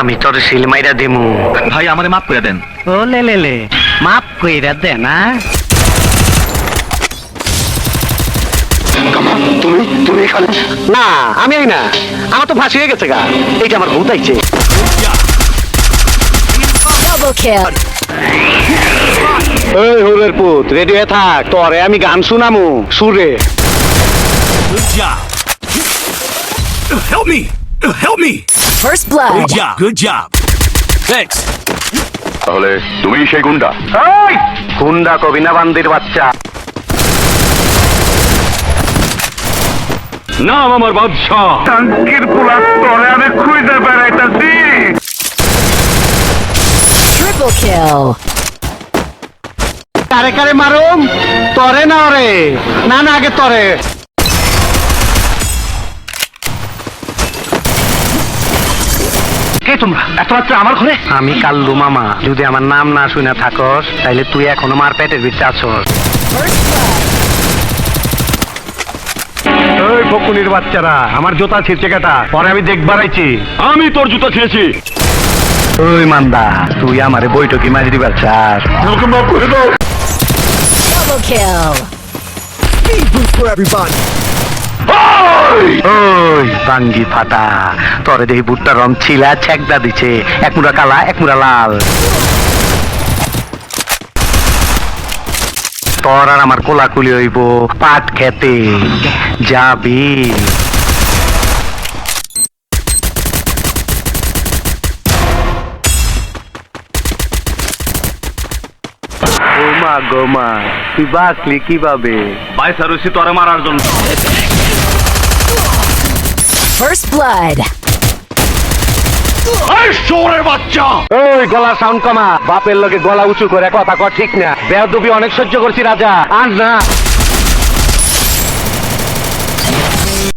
আমি তোর সিলমাইরা দিমু। ভাই আমারে মাফ করে দেন। ও লে লে লে। মাপ কইরা দে না। তুমি তুমি এখানে? না আমি এই না। আমার তো ফাঁসি হয়ে গেছে গা। এইটা আমার ভূত আইছে। Double kill. এই হুরের পুত রেডি হয়ে থাক। তোরে আমি গান শুনামু। সুরে Good job. Help me. Help me. First blood. Good job. Good job. Thanks. তাহলে তুমি সেই গুন্ডা গুন্ডা কবি না বান্দির বাচ্চা নাম আমার বাদশাহ টাঙ্কির পোলা তোরে আমি খুঁজে বেড়াইতাছি Triple kill. কারে কারে মারুম তরে না রে না না আগে তরে কে তোমরা? এত রাত্রে আমার ঘরে? আমি কাল্লু মামা। যদি আমার নাম না শুনে থাকস তাইলে তুই এখনও মার পেটের ভিতরে আছস। ওই বকুনির বাচ্চারা আমার জোতা ছিঁড়ছে কেটা। পরে আমি দেখবার আইছি। আমি তোর জুতা ছিঁড়েছি। ওই মান্দা তুই আমারে বইটকি মারি দিবার চাস। মাফ করে দাও। Double kill. ওই বাঙ্গি ফাটা, তোরে দেখি বুটটা রং ছিলা ছেকদা দিছে। এক মুড়া কালা, এক মুড়া লাল। তোর আর আমার কোলাকুলি হইব, পাট খেতে। যাবি। ও মা গো মা, তুই বাঁচলি কীভাবে? রয়েছি তোরে মারার জন্য। First blood. ওই গলা সাউন্ড কমা। বাপের লোকে গলা উঁচু করে কথা কর ঠিক না। বেয়াদবি অনেক সহ্য করছি রাজা। আর না।